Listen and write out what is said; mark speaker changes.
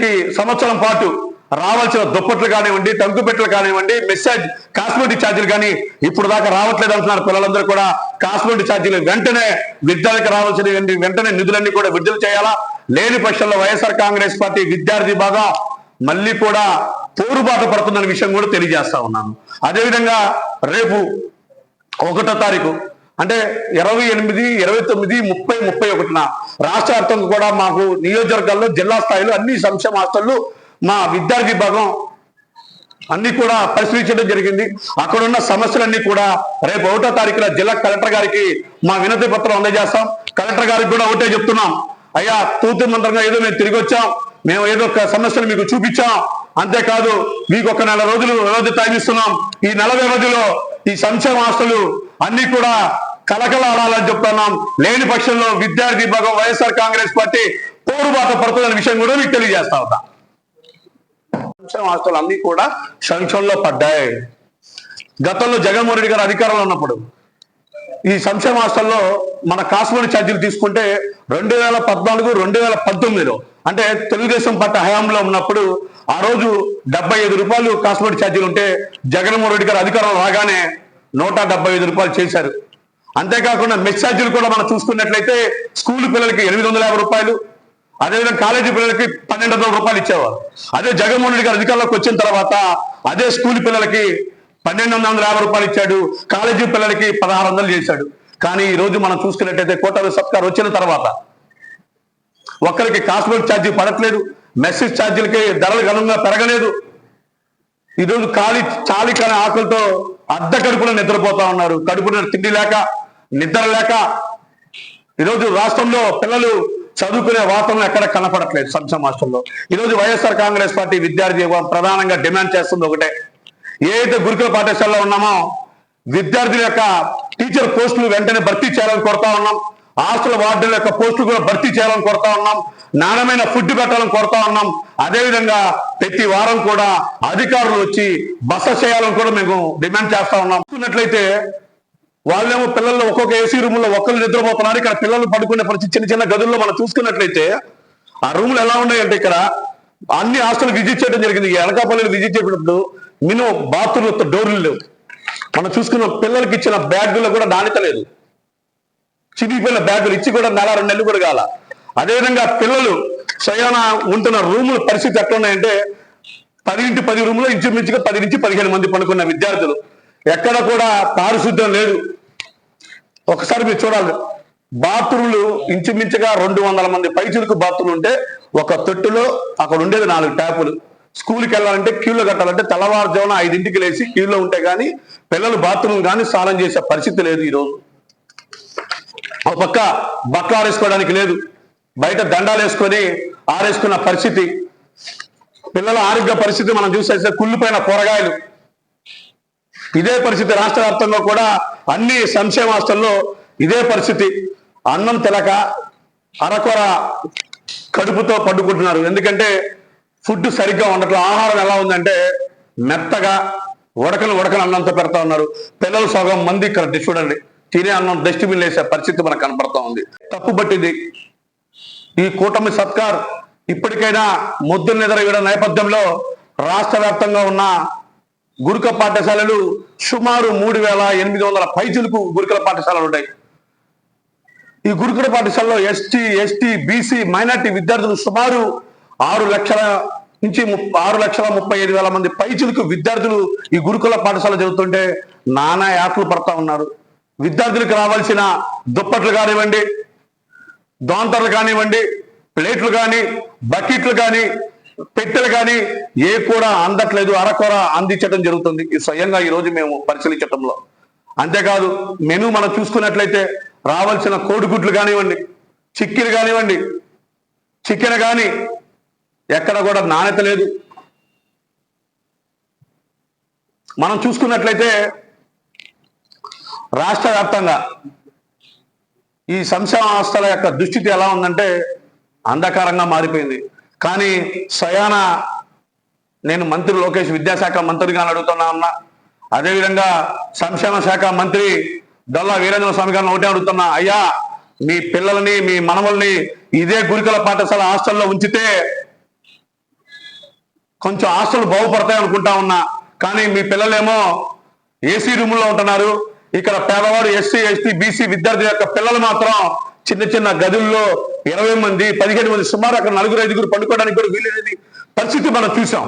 Speaker 1: వీళ్ళకి సంవత్సరం పాటు రావాల్సిన దుప్పట్లు కానివ్వండి టంకుపెట్టలు కానివ్వండి మెసేజ్ కాస్మెటిక్ ఛార్జీలు కానీ ఇప్పుడు దాకా రావట్లేదు అంటున్నారు పిల్లలందరూ కూడా. కాస్మెటిక్ ఛార్జీలు వెంటనే విద్యార్థికి రావాల్సిన వెంటనే నిధులన్నీ కూడా విడుదల చేయాలా? లేని పక్షంలో వైఎస్ఆర్ కాంగ్రెస్ పార్టీ విద్యార్థి బాగా మళ్ళీ కూడా పోరుబాట పడుతుందనే విషయం కూడా తెలియజేస్తా ఉన్నాను. అదేవిధంగా రేపు ఒకటో తారీఖు అంటే ఇరవై ఎనిమిది ఇరవై తొమ్మిది ముప్పై ముప్పై ఒకటిన రాష్ట్ర వ్యాప్తంగా కూడా మాకు నియోజకవర్గాల్లో జిల్లా స్థాయిలో అన్ని సంక్షేమ హాస్టళ్ళు మా విద్యార్థి భాగం అన్ని కూడా పరిశీలించడం జరిగింది. అక్కడ ఉన్న సమస్యలన్నీ కూడా రేపు ఒకటో తారీఖున జిల్లా కలెక్టర్ గారికి మా వినతి పత్రం అందజేస్తాం. కలెక్టర్ గారికి కూడా ఒకటే చెప్తున్నాం. అయ్యా తూతు మంత్రంగా ఏదో మేము తిరిగి వచ్చాం. మేము ఏదో ఒక సమస్యలు మీకు చూపించాం. అంతేకాదు మీకు ఒక నెల రోజులు వ్యవధి టైం ఇస్తున్నాం. ఈ నెల వ్యవధిలో ఈ సంక్షేమ ఆస్తులు అన్ని కూడా కలకలాడాలని చెప్తున్నాం. లేని పక్షంలో విద్యార్థి భాగం వైఎస్ఆర్ కాంగ్రెస్ పార్టీ పోరుబాట పడుతుందనే విషయం కూడా మీకు తెలియజేస్తా ఉంటా సంక్షేమ ఆస్తులు అన్ని కూడా సంక్షేమంలో పడ్డాయి. గతంలో జగన్మోహన్ రెడ్డి గారు అధికారంలో ఉన్నప్పుడు ఈ సంక్షేమ హాస్టల్లో మన కాశ్మీర్ ఛార్జీలు తీసుకుంటే రెండు వేల పద్నాలుగు రెండు వేల పంతొమ్మిదిలో అంటే తెలుగుదేశం పార్టీ హయాంలో ఉన్నప్పుడు ఆ రోజు డెబ్బై ఐదు రూపాయలు కాశ్మీర్ ఛార్జీలు ఉంటే జగన్మోహన్ రెడ్డి గారు అధికారంలో రాగానే నూట డెబ్బై ఐదు రూపాయలు చేశారు. అంతేకాకుండా మెస్ ఛార్జీలు కూడా మనం చూసుకున్నట్లయితే స్కూల్ పిల్లలకి ఎనిమిది వందల యాభై రూపాయలు అదేవిధంగా కాలేజీ పిల్లలకి పన్నెండు వందల రూపాయలు ఇచ్చేవారు. అదే జగన్మోహన్ రెడ్డి గారు అధికారంలోకి వచ్చిన తర్వాత అదే స్కూల్ పిల్లలకి పన్నెండు వందల యాభై రూపాయలు ఇచ్చాడు కాలేజీ పిల్లలకి పదహారు వందలు చేశాడు. కానీ ఈ రోజు మనం చూసుకున్నట్టయితే కోటలు సత్కార్ వచ్చిన తర్వాత ఒక్కరికి కాస్మెటిక్ ఛార్జీ పడట్లేదు మెసేజ్ ఛార్జీలకి ధరలు గణంగా పెరగలేదు. ఈరోజు ఖాళీ చాలి కాని ఆకలితో అర్ధ కడుపున నిద్రపోతా ఉన్నారు. కడుపున తిండి లేక నిద్ర లేక ఈరోజు రాష్ట్రంలో పిల్లలు చదువుకునే వాతావరణం ఎక్కడ కనపడట్లేదు సంక్షేమ రాష్ట్రంలో ఈరోజు వైఎస్ఆర్ కాంగ్రెస్ పార్టీ విద్యార్థి ప్రధానంగా డిమాండ్ చేస్తుంది ఒకటే. ఏదైతే గురుకుల పాఠశాలలో ఉన్నామో విద్యార్థుల యొక్క టీచర్ పోస్టులు వెంటనే భర్తీ చేయాలని కోరుతా ఉన్నాం. హాస్టల్ వార్డుల యొక్క పోస్టులు కూడా భర్తీ చేయాలని కోరుతా ఉన్నాం. నాణ్యమైన ఫుడ్ పెట్టాలని కోరుతా ఉన్నాం. అదేవిధంగా ప్రతి వారం కూడా అధికారులు వచ్చి బస చేయాలని కూడా మేము డిమాండ్ చేస్తా ఉన్నాం. చూసుకున్నట్లయితే వాళ్ళేమో పిల్లలు ఒక్కొక్క ఏసీ రూమ్లో ఒక్కరు నిద్రపోతున్నారు. ఇక్కడ పిల్లలు పడుకునే పరిస్థితి చిన్న చిన్న గదుల్లో మనం చూసుకున్నట్లయితే ఆ రూములు ఎలా ఉన్నాయంటే ఇక్కడ అన్ని హాస్టల్ విజిట్ చేయడం జరిగింది. ఈ విజిట్ చేసినప్పుడు మినిమం బాత్రూమ్ డోర్లు లేవు. మనం చూసుకున్న పిల్లలకి ఇచ్చిన బ్యాగుల్లో కూడా నాణ్యత లేదు. చిరిగిపోయిన బ్యాగులు ఇచ్చి కూడా నెల రెండు నెలలు కూడా కాల. అదేవిధంగా పిల్లలు స్వయాన ఉంటున్న రూముల పరిస్థితి ఎట్లా ఉన్నాయంటే పది ఇంటి పది రూములో ఇంచుమించుగా పది నుంచి పదిహేను మంది పడుకున్న విద్యార్థులు. ఎక్కడ కూడా పారిశుద్ధ్యం లేదు. ఒకసారి మీరు చూడాలి. బాత్రూమ్లు ఇంచుమించుగా రెండు వందల మంది పైచులకు బాత్రూమ్ ఉంటే ఒక తొట్టులో అక్కడ ఉండేది నాలుగు ట్యాపులు. స్కూల్కి వెళ్ళాలంటే క్యూలో కట్టాలంటే తెల్లవారుజామున ఐదింటికి లేచి క్యూలో ఉంటే కానీ పిల్లలు బాత్రూమ్ కానీ స్నానం చేసే పరిస్థితి లేదు ఈరోజు ఒక పక్క బట్టలు ఆరేసుకోవడానికి లేదు. బయట దండాలు వేసుకొని ఆరేసుకున్న పరిస్థితి. పిల్లల ఆరోగ్య పరిస్థితి మనం చూసేస్తే కుళ్ళిపోయిన కూరగాయలు. ఇదే పరిస్థితి రాష్ట్ర వ్యాప్తంగా కూడా అన్ని సంక్షేమ హాస్టల్లో ఇదే పరిస్థితి. అన్నం తెలక అరకొర కడుపుతో పడుకుంటున్నారు. ఎందుకంటే ఫుడ్ సరిగ్గా ఉండట్లేదు ఆహారం ఎలా ఉందంటే మెత్తగా ఉడకలు ఉడకలు అన్నంతో పెడతా ఉన్నారు. పిల్లలు సగం మంది ఇక్కడ చూడండి. తినే అన్నం డస్ట్బిన్ వేసే పరిస్థితి మనకు కనపడతా ఉంది. తప్పు పట్టింది. ఈ కూటమి సత్కార్ ఇప్పటికైనా మొద్దులు నిద్రవేయడం నేపథ్యంలో రాష్ట్ర వ్యాప్తంగా ఉన్న గురుకుల పాఠశాలలు సుమారు మూడు వేల ఎనిమిది వందల పైచులకు గురుకుల పాఠశాలలు ఉన్నాయి ఈ గురుకుల పాఠశాలలో ఎస్టీ ఎస్టీ బీసీ మైనార్టీ విద్యార్థులు సుమారు ఆరు లక్షల నుంచి ఆరు లక్షల ముప్పై ఐదు వేల మంది పైచులకు విద్యార్థులు ఈ గురుకుల పాఠశాల చదువుతుంటే నానా యాత్రలు పడతా ఉన్నారు. విద్యార్థులకు రావాల్సిన దుప్పట్లు కానివ్వండి దోంతర్లు కానివ్వండి ప్లేట్లు కానీ బకెట్లు కానీ పెట్టెలు కానీ ఏ కూడా అందట్లేదు అరకొర అందించడం జరుగుతుంది. ఇది స్వయంగా ఈ రోజు మేము పరిశీలించటంలో. అంతేకాదు మెను మనం చూసుకున్నట్లయితే రావాల్సిన కోడిగుడ్లు కానివ్వండి చిక్కిలు కానివ్వండి చికెన్ కానీ ఎక్కడ కూడా నాణ్యత లేదు. మనం చూసుకున్నట్లయితే రాష్ట్ర వ్యాప్తంగా ఈ సంక్షేమ ఆస్థల యొక్క దుస్థితి ఎలా ఉందంటే అంధకారంగా మారిపోయింది. కానీ సయాన నేను మంత్రి లోకేష్ విద్యాశాఖ మంత్రిగా అడుగుతున్నా ఉన్నా అదేవిధంగా సంక్షేమ శాఖ మంత్రి డొల్లా వీరేంద్ర స్వామి గారిని ఒకటే అడుగుతున్నా అయ్యా మీ పిల్లల్ని మీ మనవల్ని ఇదే గురుకుల పాఠశాల హాస్టల్లో ఉంచితే కొంచెం హాస్టల్ బాగుపడతాయి అనుకుంటా ఉన్నా. కానీ మీ పిల్లలేమో ఏసీ రూముల్లో ఉంటున్నారు. ఇక్కడ పేదవాడు ఎస్సీ ఎస్టీ బీసీ విద్యార్థి యొక్క పిల్లలు మాత్రం చిన్న చిన్న గదుల్లో ఇరవై మంది పదిహేను మంది సుమారు అక్కడ నలుగురు ఐదుగురు పండుకోవడానికి కూడా వీలైనది పరిస్థితి మనం చూసాం